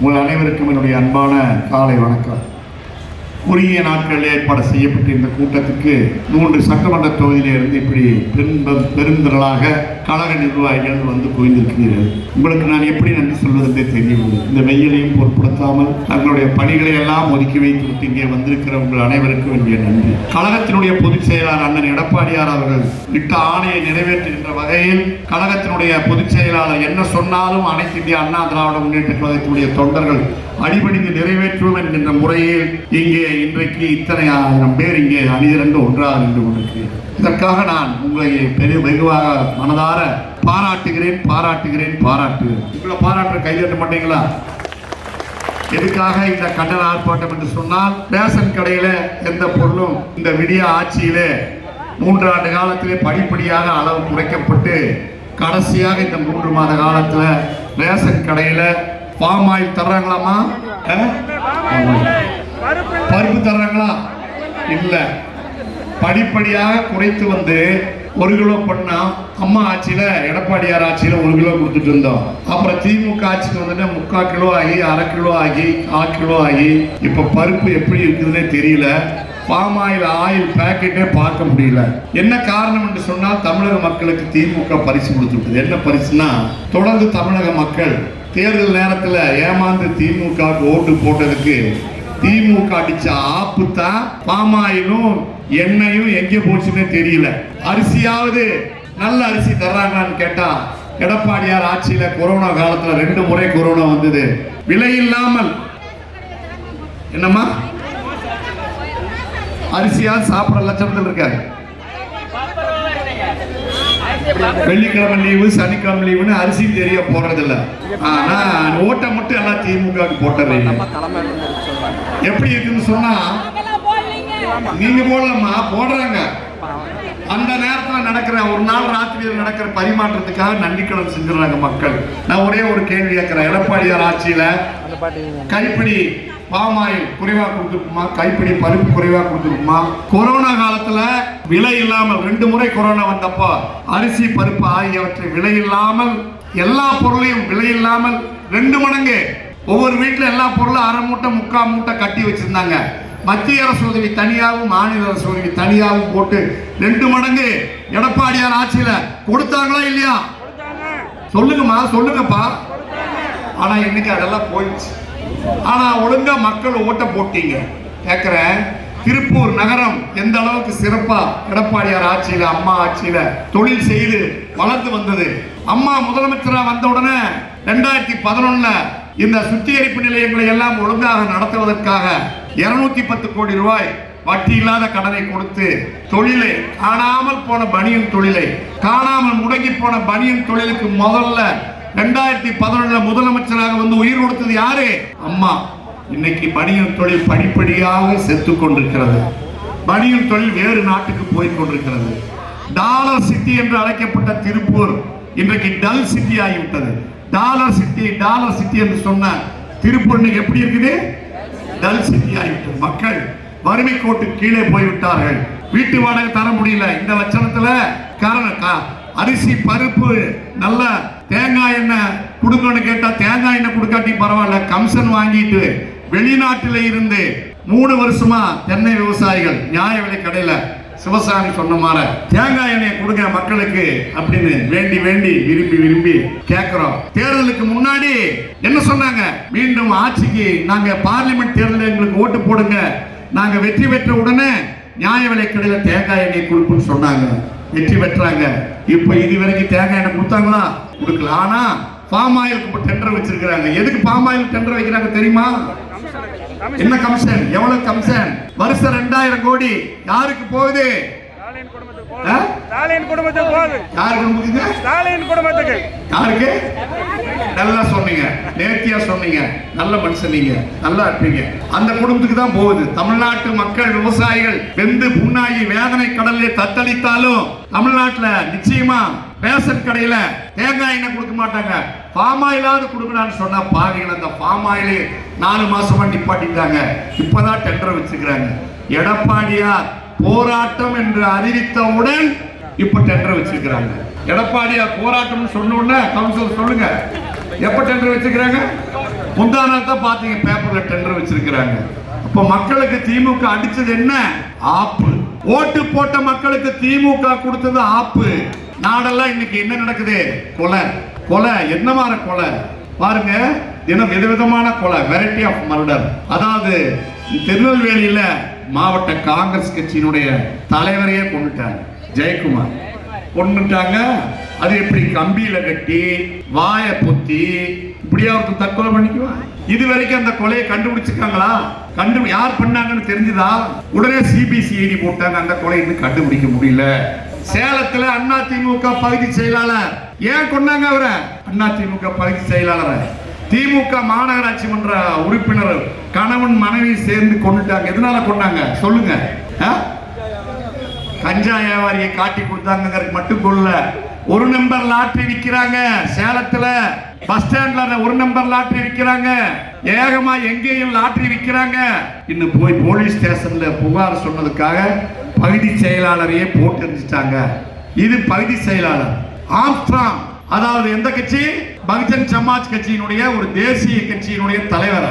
உங்கள் அனைவருக்கும் என்னுடைய அன்பான காலை வணக்கம். குறுகிய நாட்களில் ஏற்பாடு செய்யப்பட்ட இந்த கூட்டத்துக்கு மூன்று சட்டமன்ற தொகுதியிலிருந்து இப்படி பெரும் பெருந்திரளாக கழக நிர்வாகிகள் வந்து குவிந்திருக்கிறீர்கள். உங்களுக்கு நான் எப்படி நன்றி சொல்வதென்றே தெரியவில்லை. இந்த வெயிலையும் பொருட்படுத்தாமல் தங்களுடைய பணிகளை எல்லாம் ஒதுக்கி வைத்துவிட்டு இங்கே வந்திருக்கிற உங்கள் அனைவருக்கும் என்னுடைய நன்றி. கழகத்தினுடைய பொதுச் செயலாளர் அண்ணன் எடப்பாடியார் அவர்கள் விட்ட ஆணையை நிறைவேற்றுகின்ற வகையில் கழகத்தினுடைய பொதுச் செயலாளர் என்ன சொன்னாலும் அனைத்து இந்திய அண்ணா திராவிட முன்னேற்ற கழகத்தினுடைய தொண்டர்கள் அடிபணிந்து நிறைவேற்றுவோம் என்கின்ற முறையில் இங்கே இன்றைக்கு இத்தனை ஆயிரம் பேர் இங்கே அணிதிரண்டு ஒன்றாக நின்று கொண்டிருக்கிறேன் இதற்காக நான் உங்களை பெரிய வெகுவாக மனதார பாராட்டுகிறேன் பாராட்டுகிறேன் பாராட்டுகிறேன். உங்களை பாராட்டுற கைதட்ட மாட்டீங்களா? எதுக்காக இந்த கண்டன ஆர்ப்பாட்டம் என்று சொன்னால் ரேஷன் கடையில எந்த பொருளும் இந்த விடிய ஆட்சியிலே மூன்றாண்டு காலத்திலே படிப்படியாக அளவு குறைக்கப்பட்டு கடைசியாக இந்த மூன்று மாத காலத்தில் ரேஷன் கடையில பாம் ஆயில் தர்றாங்களாமா பருப்பு தர்றாங்களா? இல்ல. படிப்படியாக குறைத்து வந்து ஒரு கிலோ பண்ணா அம்மா ஆட்சியில எடப்பாடியார் ஆட்சியில ஒரு கிலோ கொடுத்துட்டு இருந்தோம். அப்புறம் திமுக ஆட்சிக்கு வந்துட்டு முக்கால் கிலோ ஆகி அரை கிலோ ஆகி கால் கிலோ ஆகி இப்ப பருப்பு எப்படி இருக்குதுன்னே தெரியல. பாம் ஆயில் ஆயில் பேக்கெட்டே பார்க்க முடியல. என்ன காரணம் என்று சொன்னால் தமிழக மக்களுக்கு திமுக பரிசு கொடுத்துருக்குது. என்ன பரிசுனா தொடர்ந்து தமிழக மக்கள் தேர்தல் நேரத்தில் ஏமாந்து திமுக ஓட்டு போட்டதுக்கு திமுக அடிச்ச ஆப்பு தான் பாமாயிலும் எண்ணெயும் எங்கே போச்சுன்னு தெரியல. அரிசியாவது நல்ல அரிசி தர்றாங்களான்னு கேட்டா எடப்பாடியார் ஆட்சியில கொரோனா காலத்துல ரெண்டு முறை கொரோனா வந்தது. விலை இல்லாமல். என்னம்மா? அரிசியா சாப்பிட லட்சணத்தில் இருக்காரு. வெள்ளிக்கிழமை லீவு சனிக்கிழமை லீவுன்னு அரிசி தெரிய போறது இல்ல ஆனா ஓட்டை மட்டும் எல்லாம் திமுக போட்டுறீங்க எப்படி இருக்குன்னு சொன்னா நீங்க போடலாமா? போடுறாங்க. அந்த நேரத்தில் நடக்கிற ஒரு நாள் ராத்திரியில் நடக்கிற பரிமாற்றத்துக்காக நன்றிக்கடன் செஞ்சிடறாங்க மக்கள். நான் ஒரே ஒரு கேள்வி கேட்கிறேன். எடப்பாடியார் ஆட்சியில கைப்பிடி பாமாயில் குறைவாக கொடுத்துருக்குமா? கைப்பிடி பருப்பு குறைவாக கொடுத்துருக்குமா? கொரோனா காலத்தில் விலை இல்லாமல் ரெண்டு முறை கொரோனா வந்தப்போ அரிசி பருப்பு ஆகியவற்றை விலை இல்லாமல் எல்லா பொருளையும் விலை இல்லாமல் ரெண்டு மடங்கு. ஒவ்வொரு வீட்டில் எல்லா பொருளும் அரை மூட்டை முக்கால் மூட்டை கட்டி வச்சுருந்தாங்க. மத்திய அரசு உதவி தனியாகவும் மாநில அரசு உதவி தனியாகவும் போட்டு ரெண்டு மடங்கு எடப்பாடியார் ஆட்சியில் கொடுத்தாங்களா இல்லையா? சொல்லுங்கம்மா சொல்லுங்கப்பா. ஆனால் இன்னைக்கு அதெல்லாம் போயிடுச்சு. ஆனால் ஒழுங்காக மக்கள் ஓட்ட போட்டீங்க. கேட்குறேன் திருப்பூர் நகரம் எந்த அளவுக்கு சிறப்பா எடப்பாடியார் ஆட்சியில அம்மா ஆட்சியில தொழில் செய்து வளர்ந்து வந்தது. அம்மா முதலமைச்சரா வந்த உடனே ரெண்டாயிரத்தி பதினொன்னுல இந்த சுத்திகரிப்பு நிலையங்களை எல்லாம் ஒழுங்காக நடத்துவதற்காக இருநூத்தி பத்து கோடி ரூபாய் வட்டி இல்லாத கடனை கொடுத்து தொழிலை காணாமல் போன பனியன் தொழிலை காணாமல் முடங்கி போன பனியன் தொழிலுக்கு முதல்ல ரெண்டாயிரத்தி பதினொன்னுல முதலமைச்சராக வந்து உயிர் கொடுத்தது யாரு? அம்மா. இன்னைக்கு பனியன் தொழில் படிப்படியாக செத்து கொண்டிருக்கிறது. பனியன் தொழில் வேறு நாட்டுக்கு போய் கொண்டிருக்கிறது. டாலர் சிட்டி என்று அழைக்கப்பட்ட திருப்பூர் இன்றைக்கு டல் சிட்டி ஆகிவிட்டது. டாலர் சிட்டி டாலர் சிட்டி என்று சொன்ன திருப்பூர் இன்னைக்கு எப்படி இருக்குது? டல் சிட்டி ஆகிவிட்டது. மக்கள் வறுமை கோட்டு கீழே போய்விட்டார்கள். வீட்டு வாடகை தர முடியல. இந்த லட்சணத்துல காரணம் அரிசி பருப்பு நல்ல தேங்காய் எண்ணெய் கொடுங்கன்னு கேட்டா தேங்காய் எண்ணெய் கொடுக்காட்டி பரவாயில்ல. கம்சன் வாங்கிட்டு வெளிநாட்டில இருந்து மூணு வருஷமா தென்னை விவசாயிகள் நியாய விலை கடையில சிவசாமி சொன்ன மாதிரி தேங்காய் எண்ணெயை கொடுங்க மக்களுக்கு அப்படின்னு வேண்டி வேண்டி விரும்பி விரும்பி கேட்கிறோம் தேர்தலுக்கு முன்னாடி என்ன சொன்னாங்க? மீண்டும் ஆட்சிக்கு நாங்க பார்லிமெண்ட் தேர்தலில் எங்களுக்கு ஓட்டு போடுங்க. நாங்க வெற்றி பெற்ற உடனே நியாய விலை கடையில தேங்காய் எண்ணெய் கொடுப்புன்னு சொன்னாங்க. வெற்றி பெற்றாங்க. இப்ப இது வரைக்கும் தேங்காய் எண்ணெய் கொடுத்தாங்களா? கொடுக்கல. ஆனா பாம் ஆயிலுக்கு டெண்டர் வச்சிருக்கிறாங்க. எதுக்கு பாம் ஆயில் டெண்டர் வைக்கிறாங்க தெரியுமா? என்ன கமிஷன்? எவ்வளவு கமிஷன்? வருஷம் ரெண்டாயிரம் கோடி. யாருக்கு போகுது? ஸ்டாலின் குடும்பத்துக்கு ஆ? போகுது ஸ்டாலின் குடும்பத்துக்கு போகுது. யாருக்கு கொடுக்குது ஸ்டாலின் குடும்பத்துக்கு. யாருக்கு? நல்லா சொன்னீங்க. நேர்த்தியா சொன்னீங்க. நல்ல மனுஷன் நீங்க. நல்லா இருப்பீங்க. அந்த குடும்பத்துக்கு தான் போகுது. தமிழ்நாட்டு மக்கள் விவசாயிகள் வெந்து புண்ணாகி வேதனை கடலில் தத்தளித்தாலும் தமிழ்நாட்டுல நிச்சயமா ரேஷன் கடையில தேங்காய் எண்ணெய் கொடுக்க மாட்டாங்க. பாம் ஆயிலாவது கொடுக்கலான்னு சொன்னா பாருங்கள் அந்த பாம் ஆயிலே நாலு மாசமா நிப்பாட்டிட்டாங்க. இப்பதான் டெண்டர் வச்சுக்கிறாங்க. எடப்பாடியார் போராட்டம் என்று அறிவித்தவுடன் இப்ப டெண்டர் வச்சிருக்கிறாங்க எடப்பாடியார் போராட்டம்னு சொன்ன உடனே கவுன்சிலர் சொல்லுங்க. எப்ப டெண்டர் வச்சிருக்கிறாங்க முந்தா நாள் தான் பாத்தீங்க பேப்பர்ல டெண்டர் வச்சிருக்கிறாங்க. அப்ப மக்களுக்கு திமுக அடிச்சது என்ன? ஆப்பு. ஓட்டு போட்ட மக்களுக்கு திமுக கொடுத்தது ஆப்பு. நாடெல்லாம் இன்னைக்கு என்ன நடக்குது? கொலை. கொலை. என்ன மாதிரி கொலை? பாருங்க தினம் விதவிதமான கொலை. வெரைட்டி ஆஃப் மர்டர் அதாவது திருநெல்வேலியில மாவட்ட காங்கிரஸ் கட்சியினுடைய தலைவரையே கொண்டுட்டாங்க ஜெயக்குமார். கொண்டுட்டாங்க அது எப்படி கம்பியில கட்டி வாயை பொத்தி இப்படியா ஒருத்தன் தற்கொலை பண்ணிக்குவான் இது வரைக்கும் அந்த கொலையை கண்டுபிடிச்சிருக்காங்களா? கண்டு யார் பண்ணாங்கன்னு தெரிஞ்சுதா? உடனே சிபிசிஐடி போட்டாங்க. அந்த கொலை இன்னும் கண்டுபிடிக்க முடியல. சேலத்துல அண்ணா திமுக பகுதி செயலாளர். ஏன் கொண்டாங்க அவரை? அண்ணா திமுக பகுதி செயலாளரை. திமுக மாநகராட்சி மன்ற உறுப்பினர் கணவன் மனைவி சேர்ந்து கொண்டுட்டாங்க. எதனால கொண்டாங்க? சொல்லுங்க. ஆ? கஞ்சா வியாபாரியை காட்டி கொடுத்தாங்கிறது மட்டும் கொள்ள ஒரு நம்பர் லாட்டரி விற்கிறாங்க சேலத்துல பஸ் ஸ்டாண்ட்ல ஒரு நம்பர் லாட்டரி விற்கிறாங்க ஏகமா எங்கேயும் லாட்டரி விற்கிறாங்க இன்னும் போய் போலீஸ் ஸ்டேஷன்ல புகார் சொன்னதுக்காக பகுதி செயலாளரையே போட்டு இருந்துட்டாங்க இது பகுதி செயலாளர் ஆம்ஸ்ட்ராங். அதாவது எந்த கட்சி? பகுஜன் சமாஜ் கட்சியினுடைய ஒரு தேசிய கட்சியினுடைய தலைவர்?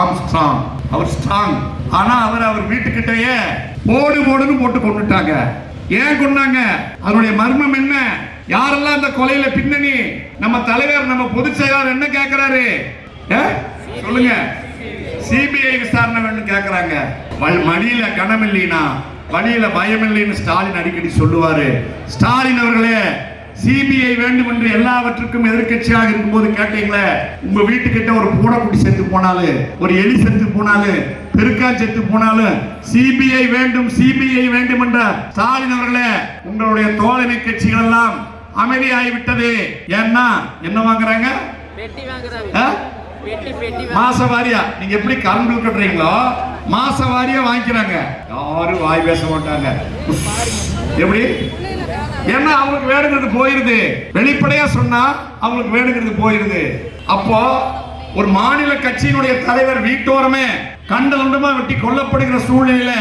ஆம்ஸ்ட்ராங். அவர் ஸ்ட்ராங் ஆனா அவர் அவர் வீட்டுக்கிட்டயே போடு போடுன்னு போட்டு கொண்டுட்டாங்க. ஏன் கொண்டாங்க? அதனுடைய மர்மம் என்ன? யாரெல்லாம் அந்த கொலையில பின்னணி? நம்ம தலைவர் நம்ம பொதுச் செயலாளர் என்ன கேட்கிறாரு சொல்லுங்க. சிபிஐ விசாரணை வேணும் கேக்குறாங்க. வல் மடியில கணம் இல்லைனா வழியில பயம் இல்லைன்னு ஸ்டாலின் அடிக்கடி சொல்லுவாரு. ஸ்டாலின் அவர்களே சிபிஐ வேண்டும் என்று எல்லாவற்றுக்கும் எதிர்க்கட்சியாக இருக்கும்போது கேட்டீங்களே? உங்க வீட்டுக்கிட்ட ஒரு பூனைக்குட்டி செத்து போனாலும் ஒரு எலி செத்து போனாலும் பெருக்கா செத்து போனாலும் சிபிஐ வேண்டும் சிபிஐ வேண்டும் என்ற ஸ்டாலின் அவர்களே உங்களுடைய தோழமை கட்சிகள் எல்லாம் அமைதியாகி விட்டது ஏன்னா என்ன வாங்குறாங்க? மாச வாரியா நீங்க எப்படி கரண்ட் பில் கட்டுறீங்களோ மாச வாரியா வாங்கிக்கிறாங்க. யாரும் வாய் பேச மாட்டாங்க. எப்படி? ஏன்னா அவங்களுக்கு வேணுங்கிறது போயிருது. வெளிப்படையா சொன்னா அவங்களுக்கு வேணுங்கிறது போயிருது. அப்போ ஒரு மாநில கட்சியினுடைய தலைவர் வீட்டோரமே கண்டதுண்டமா வெட்டி கொல்லப்படுகிற சூழ்நிலையில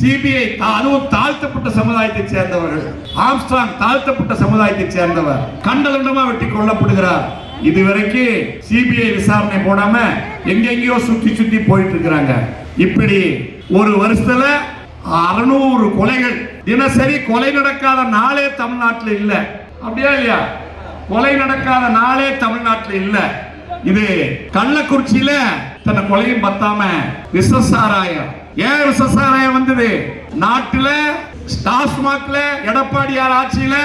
சிபிஐ அதுவும் தாழ்த்தப்பட்ட சமுதாயத்தை சேர்ந்தவர்கள். ஆம்ஸ்டாங் தாழ்த்தப்பட்ட சமுதாயத்தை சேர்ந்தவர். கண்டதுண்டமா வெட்டி கொல்லப்படுகிறார். இதுவரைக்கும் சிபிஐ விசாரணை போடாம எங்கெங்கயோ சுத்தி சுத்தி போயிட்டு இருக்கிறாங்க இப்படி ஒரு வருஷத்துல அறுநூறு கொலைகள். தினசரி கொலை நடக்காத நாளே தமிழ்நாட்டில் இல்ல. அப்படியா இல்லையா? கொலை நடக்காத நாளே தமிழ்நாட்டில் இல்ல. இது கள்ளக்குறிச்சியில தன்னை கொலையும் பத்தாம விசசாராயம் ஏன் விசசாராயம் வந்தது? நாட்டுல டாஸ்மாக்ல எடப்பாடியார் ஆட்சியில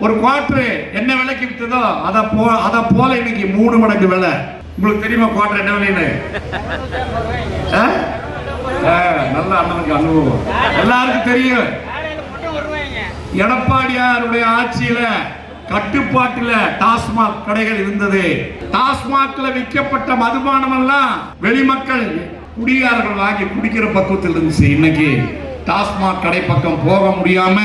ஒரு குவார்டர் என்ன விலைக்கு வித்ததோ அத போ அத போல இன்னைக்கு மூணு மடங்கு விலை. உங்களுக்கு தெரியுமா குவார்டர் என்ன விலைன்னு? ஆ? ஆ, நல்ல அண்ணனுக்கு அனுபவம். எல்லாருக்கும் தெரியும். எடப்பாடியாருடைய ஆட்சியில கட்டுப்பாட்டில் டாஸ்மாக் கடைகள் இருந்தது. டாஸ்மாக்ல விற்கப்பட்ட மதுபானம் எல்லாம் வெளிமக்கள் குடியாரர்கள் ஆகி குடிக்கிற பக்குவத்தில் இருந்துச்சு. இன்னைக்கு டாஸ்மாக் கடை பக்கம் போக முடியாம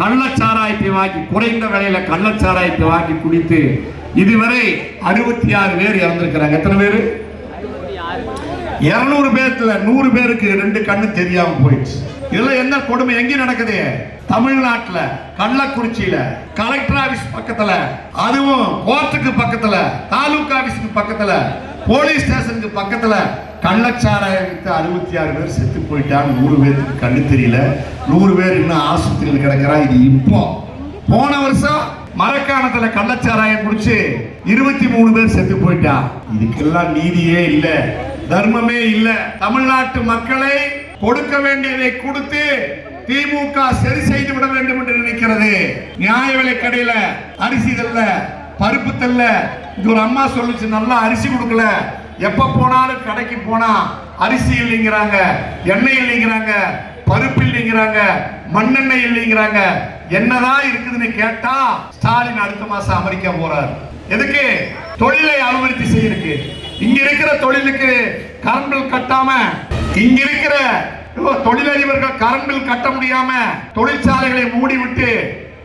கள்ளச்சாராயத்தை வாங்கி குறைந்த விலையில கள்ளச்சாராயத்தை வாங்கி குடித்து இதுவரை அறுபத்தி ஆறு பேர் இறந்திருக்கிறாங்க. எத்தனை பேர்? இருநூறு பேர்த்துல நூறு பேருக்கு ரெண்டு கண்ணு தெரியாம போயிடுச்சு. இதுல என்ன கொடுமை? எங்க நடக்குது? தமிழ்நாட்டுல கள்ளக்குறிச்சியில கலெக்டர் ஆபீஸ் பக்கத்துல அதுவும் கோர்ட்டுக்கு பக்கத்துல தாலுகா ஆபீஸ்க்கு பக்கத்துல போலீஸ் ஸ்டேஷனுக்கு பக்கத்துல கள்ளச்சாராயத்து அறுபத்தி ஆறு பேர் செத்து போயிட்டாங்க. நூறு பேருக்கு கண்ணு தெரியல. நூறு பேர் இன்னும் ஆஸ்பத்திரியில் கிடக்கிறா. இது இப்போ. போன வருஷம் மரக்காணத்துல கள்ளச்சாராயம் குடிச்சு இருபத்தி மூணு பேர் செத்து போயிட்டா. இதுக்கெல்லாம் நீதியே இல்லை. தர்மமே இல்ல. தமிழ்நாட்டு மக்களை கொடுக்க வேண்டியதை கொடுத்து திமுக சரி செய்து விட வேண்டும் என்று நினைக்கிறது. நியாய விலை கடையில அரிசி தல்ல பருப்பு தல்ல. இது ஒரு அம்மா சொல்லுச்சு நல்லா அரிசி கொடுக்கல. எப்ப போனாலும் கடைக்கு போனா அரிசி இல்லைங்கிறாங்க எண்ணெய் இல்லைங்கிறாங்க பருப்பு இல்லைங்கிறாங்க மண்ணெண்ணெய் இல்லைங்கிறாங்க. என்னதான் இருக்குதுன்னு கேட்டா ஸ்டாலின் அடுத்த மாசம் அமெரிக்கா போறார். எதுக்கு? தொழிலை அனுமதி செய்யிருக்கு இங்க இருக்கிற தொழிலுக்கு கரண்ட் பில் கட்டாம இங்க இருக்கிற தொழிலதிபர்கள் கரண்ட் பில் கட்ட முடியாம தொழிற்சாலைகளை மூடி விட்டு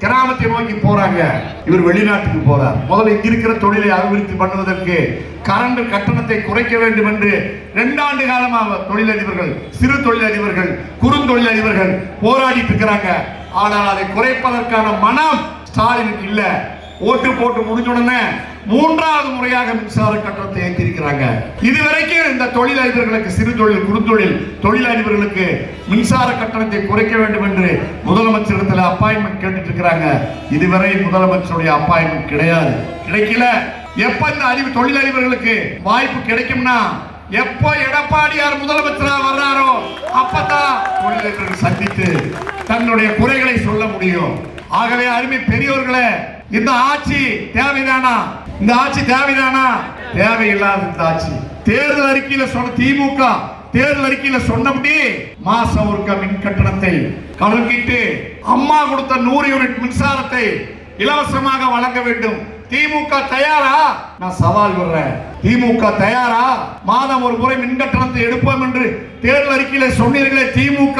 கிராமத்தை நோக்கி போறாங்க. இவர் வெளிநாட்டுக்கு போறார். முதல்ல இங்க இருக்கிற தொழிலை அபிவிருத்தி பண்ணுவதற்கு கரண்ட் கட்டணத்தை குறைக்க வேண்டும் என்று ரெண்டாண்டு காலமாக தொழிலதிபர்கள் சிறு தொழிலதிபர்கள் குறுந்தொழிலதிபர்கள் போராடிட்டு இருக்கிறாங்க. ஆனால் அதை குறைப்பதற்கான மனம் ஸ்டாலினுக்கு இல்லை. ஓட்டு போட்டு முடிஞ்ச உடனே மூன்றாவது முறையாக மின்சார கட்டணத்தை ஏற்றிருக்கிறாங்க. இதுவரைக்கும் இந்த தொழிலதிபர்களுக்கு சிறு தொழில் குறுந்தொழில் தொழிலதிபர்களுக்கு மின்சார கட்டணத்தை குறைக்க வேண்டும் என்று முதலமைச்சரிடத்தில் அப்பாயின்மெண்ட் கேட்டுட்டு இருக்கிறாங்க இதுவரை முதலமைச்சருடைய அப்பாயின்மெண்ட் கிடையாது. கிடைக்கல. எப்ப இந்த அறிவு தொழிலதிபர்களுக்கு வாய்ப்பு கிடைக்கும்னா எப்போ எடப்பாடியார் முதலமைச்சரா வர்றாரோ அப்பதான் தொழிலதிபர்கள் சந்தித்து தன்னுடைய குறைகளை சொல்ல முடியும். ஆகவே அருமை பெரியோர்களை இந்த ஆட்சி தேவைதானா? இந்த ஆட்சி தேவைதானா? தேவையில்லாத இந்த ஆட்சி. தேர்தல் அறிக்கையில சொன்ன திமுக தேர்தல் அறிக்கையில சொன்னபடி மாசம் ஒருக்க மின் கட்டணத்தை கணக்கிட்டு அம்மா கொடுத்த நூறு யூனிட் மின்சாரத்தை இலவசமாக வழங்க வேண்டும். திமுக தயாரா? நான் சவால் விடுறேன். திமுக தயாரா? மாதம் ஒரு முறை மின் கட்டணத்தை எடுப்போம் என்று தேர்தல் அறிக்கையில சொன்னீர்களே திமுக.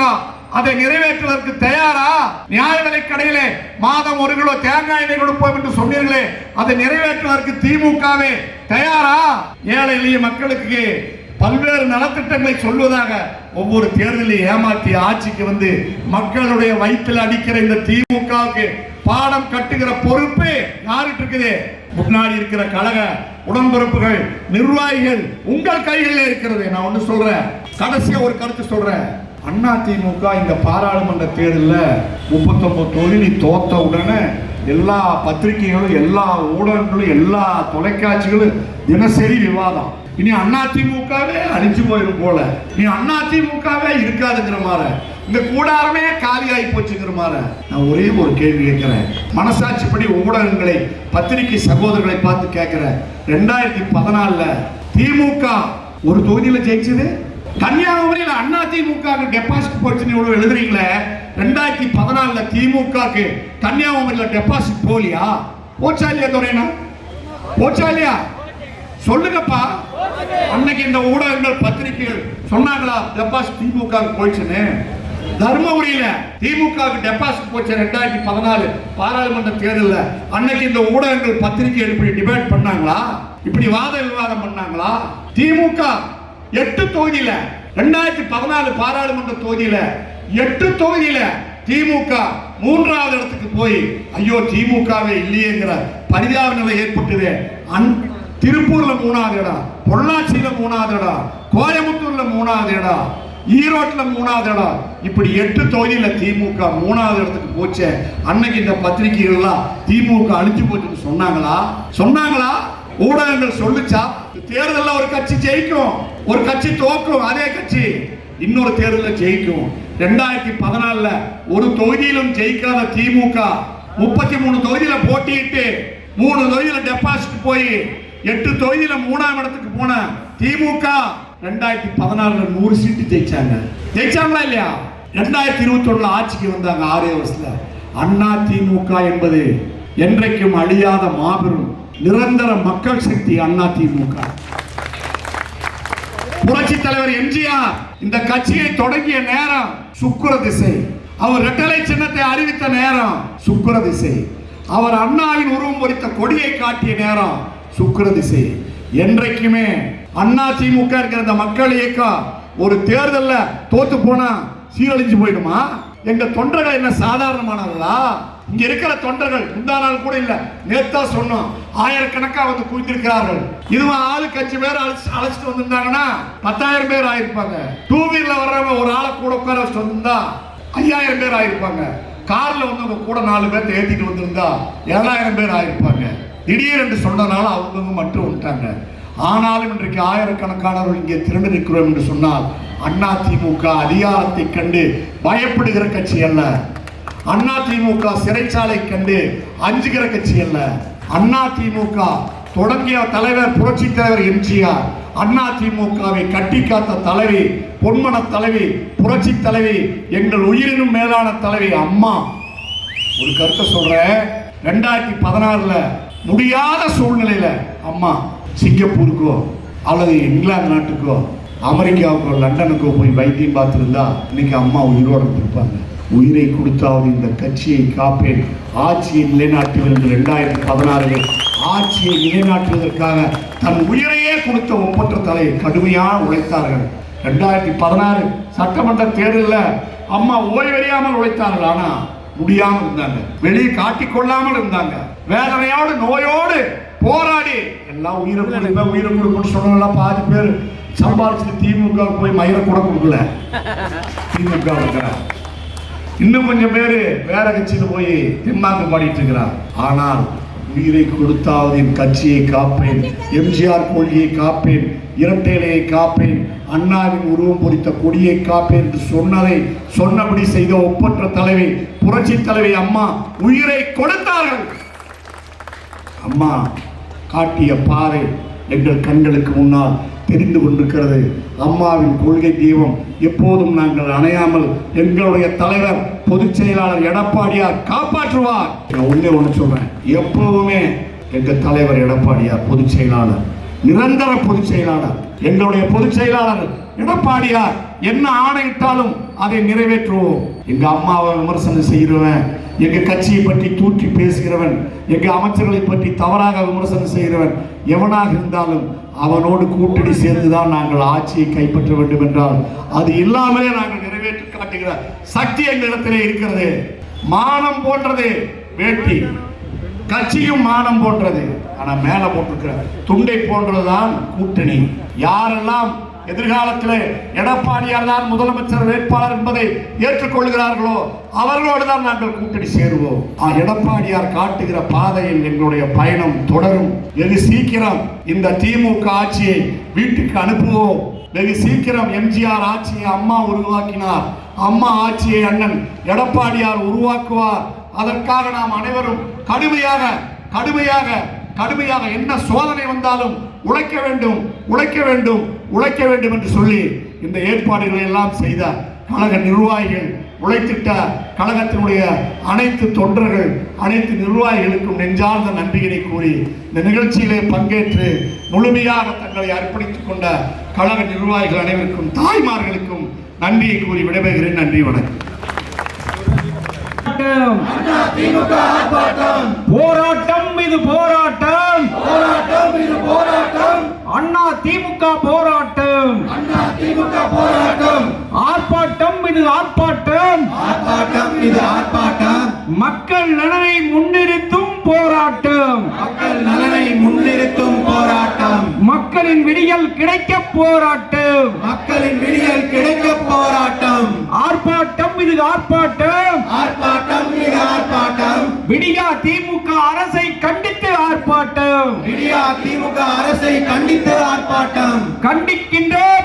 அதை நிறைவேற்றுவதற்கு தயாரா? நியாய விலை கடையிலே மாதம் ஒரு கிலோ தேங்காய் எண்ணெய் கொடுப்போம் என்று சொன்னீர்களே அதை நிறைவேற்றுவதற்கு திமுகவே தயாரா? ஏழை எளிய மக்களுக்கு பல்வேறு நலத்திட்டங்களை சொல்வதாக ஒவ்வொரு தேர்தலையும் ஏமாற்றி ஆட்சிக்கு வந்து மக்களுடைய வயிற்றில் அடிக்கிற இந்த திமுகவுக்கு பாடம் கட்டுகிற பொறுப்பு யாருக்கு இருக்குது? முன்னாடி இருக்கிற கழக உடன்பிறப்புகள் நிர்வாகிகள் உங்கள் கைகளில் இருக்கிறது. நான் ஒன்று சொல்றேன். கடைசியா ஒரு கருத்து சொல்றேன். அண்ணா திமுக இந்த பாராளுமன்ற தேர்தலில் முப்பத்தொம்பது தொகுதி தோத்த உடனே எல்லா பத்திரிகைகளும் எல்லா ஊடகங்களும் எல்லா தொலைக்காட்சிகளும் தினசரி விவாதம். இனி அண்ணா திமுகவே அழிஞ்சு போயிடும் போல. நீ அண்ணா திமுகவே இருக்காதுங்கிற மாதிரி இந்த கூடாரமே காலியாகி போச்சுங்கிற மாதிரி நான் ஒரே ஒரு கேள்வி கேட்கிறேன். மனசாட்சிப்படி ஊடகங்களை பத்திரிகை சகோதரர்களை பார்த்து கேட்கிறேன். ரெண்டாயிரத்தி பதினாலில் திமுக ஒரு தொகுதியில் ஜெயிச்சது? கன்னியாகுமரியில் அண்ணா திமுக டெபாசிட் போச்சுன்னு இவ்வளவு எழுதுறீங்களே? ரெண்டாயிரத்தி பதினாலுல திமுகக்கு கன்னியாகுமரியில் டெபாசிட் போலியா போச்சா இல்லையா துரையனா போச்சா இல்லையா? சொல்லுங்கப்பா. அன்னைக்கு இந்த ஊடகங்கள் பத்திரிகைகள் சொன்னாங்களா டெபாசிட் திமுக போயிடுச்சுன்னு? தர்மபுரியில திமுக டெபாசிட் போச்சு ரெண்டாயிரத்தி பதினாலு பாராளுமன்ற தேர்தலில். அன்னைக்கு இந்த ஊடகங்கள் பத்திரிகை இப்படி டிபேட் பண்ணாங்களா? இப்படி வாத விவாதம் பண்ணாங்களா? திமுக எட்டு தொகுதியில ரெண்டாயிரத்தி பதினாலு பாராளுமன்ற தொகுதியில எட்டு தொகுதியில திமுக மூன்றாவது இடத்துக்கு போய் ஐயோ திமுகவே இல்லையேங்கிற பரிதாப நிலை ஏற்பட்டது. அன் திருப்பூர்ல மூணாவது இடம் பொள்ளாச்சியில மூணாவது இடம் கோயம்புத்தூர்ல மூணாவது இடம் ஈரோட்டில் மூணாவது இடம். இப்படி எட்டு தொகுதியில் திமுக மூணாவது இடத்துக்கு போச்சு. அன்னைக்கு இந்த பத்திரிகைகள்லாம் திமுக அழிஞ்சு போச்சுன்னு சொன்னாங்களா? சொன்னாங்களா? ஊடகங்கள் சொல்லுச்சா? தேர்தலில் ஒரு கட்சி ஜெயிக்கும். ஒரு கட்சி தோக்கும் அதே கட்சி இன்னொரு தேர்தலில் ஜெயிக்கும். ரெண்டாயிரத்தி பதினாலுல ஒரு தொகுதியிலும் ஜெயிக்காத திமுக முப்பத்தி மூணு தொகுதியில போட்டியிட்டு மூணு தொகுதியில டெபாசிட் போய் எட்டு தொகுதியில மூணாம் இடத்துக்கு போன திமுக ரெண்டாயிரத்தி பதினாலுல நூறு சீட்டு ஜெயிச்சாங்க. ஜெயிச்சாங்களா இல்லையா? ரெண்டாயிரத்தி இருபத்தி ஒண்ணுல ஆட்சிக்கு வந்தாங்க ஆறே வருஷத்துல அண்ணா திமுக என்பது என்றைக்கும் அழியாத மாபெரும் நிரந்தர மக்கள் சக்தி அண்ணா திமுக. புரட்சி தலைவர் எம்ஜிஆர் இந்த கட்சியை தொடங்கிய நேரம் சுக்கிர திசை. அவர் ரெட்டலை சின்னத்தை அறிவித்த நேரம் சுக்கிர திசை. அவர் அண்ணாவின் உருவம் பொறித்த கொடியை காட்டிய நேரம் சுக்கிர திசை. என்றைக்குமே அண்ணா திமுக இருக்கிற இந்த மக்கள் இயக்கம் ஒரு தேர்தலில் தோத்து போனா சீரழிஞ்சு போயிடுமா? எங்க தொண்டர்கள் என்ன சாதாரணமானவர்களா? இங்க இருக்கிற தொண்டர்கள் முந்தா நாள் கூட இல்ல. நேத்தா சொன்னோம். ஆயிரக்கணக்கா வந்து குவிந்திருக்கிறார்கள். இதுவும் ஆளு கட்சி பேர் அழைச்சிட்டு வந்திருந்தாங்கன்னா பத்தாயிரம் பேர் ஆயிருப்பாங்க. டூ வீலர்ல வர்றவங்க ஒரு ஆளை கூட உட்கார வச்சுட்டு வந்திருந்தா ஐயாயிரம் பேர் ஆயிருப்பாங்க. கார்ல வந்தவங்க கூட நாலு பேர்த்த ஏத்திட்டு வந்திருந்தா ஏழாயிரம் பேர் ஆயிருப்பாங்க. திடீரென்று சொன்னதுனால அவங்கவுங்க மட்டும் வந்துட்டாங்க. ஆனாலும் இன்றைக்கு ஆயிரக்கணக்கானவர்கள் இங்கே திரண்டு நிற்கிறோம் என்று சொன்னால் அண்ணா திமுக அதிகாரத்தை கண்டு பயப்படுகிற கட்சி அல்ல. அண்ணா திமுக சிறைச்சாலை கண்டு அஞ்சுகிற கட்சி அல்ல. அண்ணா திமுக தொடங்கிய தலைவர் புரட்சி தலைவர் எம்ஜிஆர். அண்ணா திமுகவை கட்டி காத்த தலைவி பொன்மன தலைவி புரட்சி தலைவி எங்கள் உயிரினும் மேலான தலைவி அம்மா. ஒரு கருத்தை சொல்றேன் ரெண்டாயிரத்தி பதினாறுல முடியாத சூழ்நிலையில அம்மா சிங்கப்பூருக்கோ அல்லது இங்கிலாந்து நாட்டுக்கோ அமெரிக்காவுக்கோ லண்டனுக்கோ போய் வைத்தியம் பார்த்துருந்தா இன்னைக்கு அம்மா உயிரோடு இருப்பாங்க உயிரை கொடுத்தாவது இந்த கட்சியை காப்பேன். ஆட்சியை நிலைநாட்டுவேன் என்று ரெண்டாயிரத்தி பதினாறில். ஆட்சியை நிலைநாட்டுவதற்காக தன் உயிரையே கொடுத்த ஒப்பற்ற தலையை கடுமையாக உழைத்தார்கள். ரெண்டாயிரத்தி பதினாறு சட்டமன்ற தேர்தலில் அம்மா ஓய்வறியாமல் உழைத்தார்கள். ஆனால் முடியாமல் இருந்தாங்க. வெளியே காட்டிக்கொள்ளாமல் இருந்தாங்க. வேதனையோடு நோயோடு போராடி. எல்லாம் உயிரை கொடுப்பேன் உயிரை கொடுக்கணும்னு சொன்னவங்களாம் பாதி பேர். சம்பாதிச்சு திமுக போய் மயிரை கூட கொடுக்கல. திமுக இருக்கிறார் இன்னும் கொஞ்சம் பேர் வேற கட்சியில போய் திம்மாங்கு பாடிட்டு இருக்கிறார். ஆனால் உயிரை கொடுத்தாவது என் கட்சியை காப்பேன் எம்ஜிஆர் கொள்கையை காப்பேன் இரட்டையிலையை காப்பேன் அண்ணாவின் உருவம் பொறித்த கொடியை காப்பேன் என்று சொன்னதை சொன்னபடி செய்த ஒப்பற்ற தலைவி புரட்சி தலைவி அம்மா உயிரை கொடுத்தார்கள். அம்மா காட்டிய பாதை எங்கள் கண்களுக்கு முன்னால் தெரிந்து கொண்டிருக்கிறது. அம்மாவின் கொள்கை தீபம் எப்போதும் நாங்கள் அணையாமல் எங்களுடைய தலைவர் பொதுச் செயலாளர் எடப்பாடியார் காப்பாற்றுவார். நான் ஒண்ணே ஒன்று சொல்றேன். எப்போதுமே எங்கள் தலைவர் எடப்பாடியார் பொதுச் செயலாளர். நிரந்தர பொதுச் செயலாளர். எங்களுடைய பொதுச் செயலாளர் எடப்பாடியார். என்ன ஆணையிட்டாலும் அதை நிறைவேற்றுவோம். எங்க அம்மாவை விமர்சனம் செய்கிறவன் எங்கள் கட்சியை பற்றி தூற்றி பேசுகிறவன் எங்கள் அமைச்சர்களை பற்றி தவறாக விமர்சனம் செய்கிறவன் எவனாக இருந்தாலும் அவனோடு கூட்டணி சேர்ந்துதான் நாங்கள் ஆட்சியை கைப்பற்ற வேண்டும் என்றால் அது இல்லாமலே நாங்கள் நிறைவேற்றி காட்டுகிற சக்தி எங்களிடத்திலே இருக்கிறது. மானம் போன்றது வேட்டி. கட்சியும் மானம் போன்றது. ஆனால் மேலே போட்டிருக்கிற துண்டை போன்றதுதான் கூட்டணி. யாரெல்லாம் எதிர்காலத்திலே எடப்பாடியார் தான் முதலமைச்சர் வேட்பாளர் என்பதை ஏற்றுக்கொள்கிறார்களோ அவர்களோடு தான் நாங்கள் கூட்டணி சேருவோம். ஆ, எடப்பாடியார் காட்டுகிற பாதையில் எங்களுடைய பயணம் தொடரும். வெகு சீக்கிரம் இந்த திமுக ஆட்சியை வீட்டுக்கு அனுப்புவோம். வெகு சீக்கிரம் எம்ஜிஆர் ஆட்சியை அம்மா உருவாக்கினார். அம்மா ஆட்சியை அண்ணன் எடப்பாடியார் உருவாக்குவார். அதற்காக நாம் அனைவரும் கடுமையாக கடுமையாக கடுமையாக என்ன சோதனை வந்தாலும் உழைக்க வேண்டும் உழைக்க வேண்டும். உழைக்க வேண்டும் என்று சொல்லி இந்த ஏற்பாடுகளை எல்லாம் செய்த கழக நிர்வாகிகள் உழைத்திட்ட கழகத்தினுடைய அனைத்து தொண்டர்கள் அனைத்து நிர்வாகிகளுக்கும் நெஞ்சார்ந்த நன்றியினை கூறி இந்த நிகழ்ச்சியிலே பங்கேற்று முழுமையாக தங்களை அர்ப்பணித்துக் கொண்ட கழக நிர்வாகிகள் அனைவருக்கும் தாய்மார்களுக்கும் நன்றியை கூறி விடைபெறுகிறேன். நன்றி வணக்கம். போராட்டம். இது போராட்டம். போராட்டம் இது போராட்டம். அண்ணா திமுக போராட்டம். போராட்டம். ஆர்ப்பாட்டம் இது ஆர்ப்பாட்டம். ஆர்ப்பாட்டம் இது ஆர்ப்பாட்டம். மக்கள் நலனை முன்னிறுத்தும் போராட்டம். மக்கள் நலனை முன்னிறுத்தும் போராட்டம். மக்களின் விடியல் கிடைக்க போராட்டம். மக்களின் விடியல் கிடைக்க போராட்டம். ஆர்ப்பாட்டம் இது ஆர்ப்பாட்டம். ஆர்ப்பாட்டம் இது ஆர்ப்பாட்டம். விடியா திமுக அரசை கண்டித்து ஆர்ப்பாட்டம். விடியா திமுக அரசை கண்டித்து ஆர்ப்பாட்டம். கண்டிக்கின்றோம்.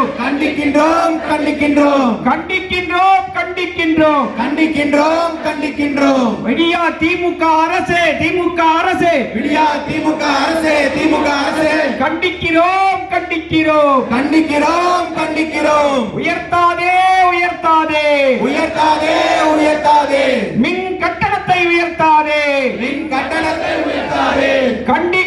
கண்டிக்கின்றோம் கண்டிக்கின்றோம் கண்டிக்கின்றோம். கண்டிக்கின்றோம் கண்டிக்கின்றோம். கண்டிக்கின்றோம் விடியா திமுக அரசே திமுக அரசே. விடியா திமுக அரசே திமுக அரசே. கண்டிக்கிறோம் கண்டிக்கிறோம். கண்டிக்கிறோம் கண்டிக்கிறோம். உயர்த்தாதே உயர்த்தாதே. உயர்த்தாதே உயர்த்தாதே. மின் கட்டணத்தை உயர்த்தாதே. மின் கட்டணத்தை உயர்த்தாதே. கண்டிக்கின்றோம்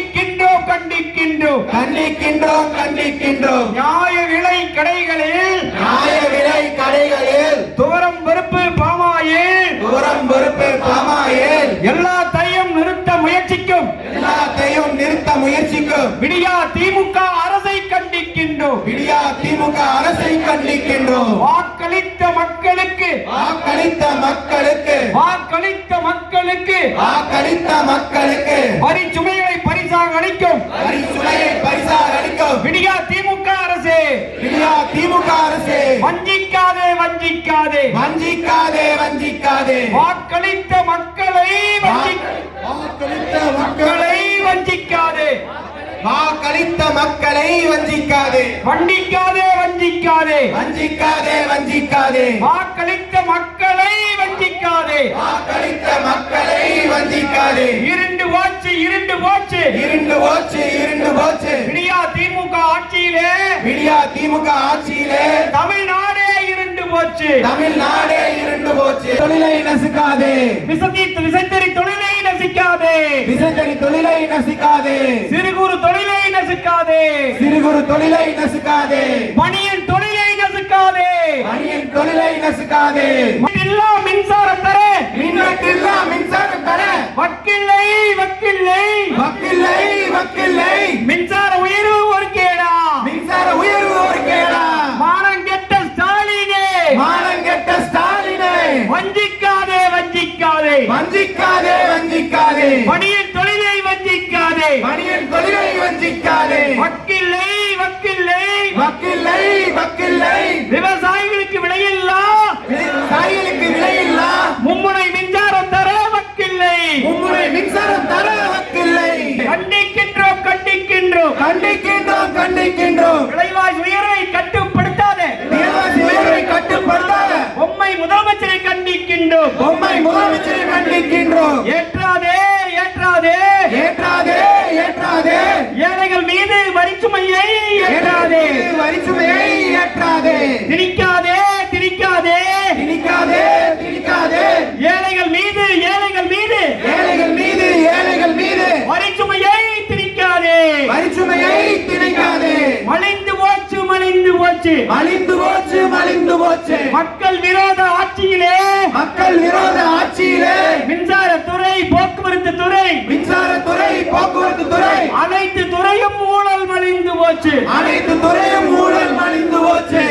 கண்டிக்கின்றோம். கண்டிக்கின்றோம் கண்டிக்கின்றோம். நியாய விலை கடைகளில் நியாய விலை கடைகளில் துவரம் பருப்பு பாமாயில் தூரம் பொறுப்பு பாமாயில் எல்லாத்தையும் நிறுத்த முயற்சிக்கும். எல்லாத்தையும் நிறுத்த முயற்சிக்கும். விடியா திமுக அரசை கண்டிக்கின்றோம். விடியா திமுக அரசை கண்டிக்கின்றோம். வாக்களித்த மக்களுக்கு. வாக்களித்த மக்களுக்கு. வாக்களித்த மக்களுக்கு. வாக்களித்த மக்களுக்கு. வரி சுமைகளை பரிசாக அளிக்கும். வரி சுமையை பரிசாக அளிக்கும். விடியா திமுக அரசே. விடியா திமுக அரசு. வஞ்சிக்காதே வஞ்சிக்காதே. வஞ்சிக்காதே வஞ்சிக்காதே. வாக்களித்த மக்களை வாக்களித்த மக்களை வஞ்சிக்காதே. வாக்களித்த மக்களை வஞ்சிக்காதே. வண்டிக்காதே வஞ்சிக்காதே. வஞ்சிக்காதே வஞ்சிக்காதே. வாக்களித்த மக்களை வஞ்சிக்காதே. வாக்களித்த மக்களை வஞ்சிக்காதே. இருண்டு போச்சு இருண்டு போச்சு. இருண்டு போச்சு இருண்டு போச்சு. விடியா திமுக ஆட்சியிலே விடியா திமுக ஆட்சியிலே தமிழ்நாடே இருண்டு போச்சு. தமிழ்நாடே இருண்டு போச்சு. தொழிலை நசுக்காதே. விசதி விசைத்தறி தொழிலை நசிக்காதே. விசைத்தறி தொழிலை நசுக்காதே. சிறு குறு தொழிலை நசுக்காதே. சிறு குறு தொழிலை நசுக்காதே. பணியின் தொழிலை நசுக்காதே. மணியின் தொழிலை நசுக்காதே. இல்லா மின்சாரம் தர. மின்வெட்டில்லா மின்சாரம் தர. வக்கில்லை வக்கில்லை. வக்கில்லை வக்கில்லை. மின்சார உயர்வு மணியின் தொழிலை வஞ்சிக்காதே. மணியன் தொழிலை வஞ்சிக்காதே. வக்கில்லை வக்கில்லை. வக்கில்லை வக்கில்லை. விவசாயிகளுக்கு விலையில்லா. காய்களுக்கு விலையில்லா. மும்முனை மின்சாரம் தர வக்கில்லை. மும்முறை மின்சாரம் தர வக்கில்லை. கண்டிக்கின்றோம் கண்டிக்கின்றோம். கண்டிக்கின்றோம் கண்டிக்கின்றோம். விலைவாசி உயர்வை கட்டுப்படுத்தாதே. விலைவாசி உயர்வை கட்டுப்படுத்தாத. பொம்மை முதலமைச்சரை கண்டிக்கின்றோம். பொம்மை முதலமைச்சரை கண்டிக்கின்றோம். ஏற்றாதே திணிக்காதே திணிக்காதே திணிக்காதே திணிக்காதே ஏழைகள் மீது ஏழைகள் மீது ஏழைகள் மீது ஏழைகள் மீது வரிச்சுமையை திணிக்காதே வரிசுமையை திணிக்காதே மலிந்து போச்சு மலிந்து போச்சு. மலிந்து போச்சு மலிந்து போச்சு. மக்கள் விரோத ஆட்சியிலே. மக்கள் விரோத ஆட்சியிலே. மின்சாரத்துறை போக்குவரத்து துறை. மின்சாரத்துறை போக்குவரத்து துறை. அனைத்து துறையும் ஊழல் மலிந்து போச்சு. அனைத்து துறையும் ஊழல் மலிந்து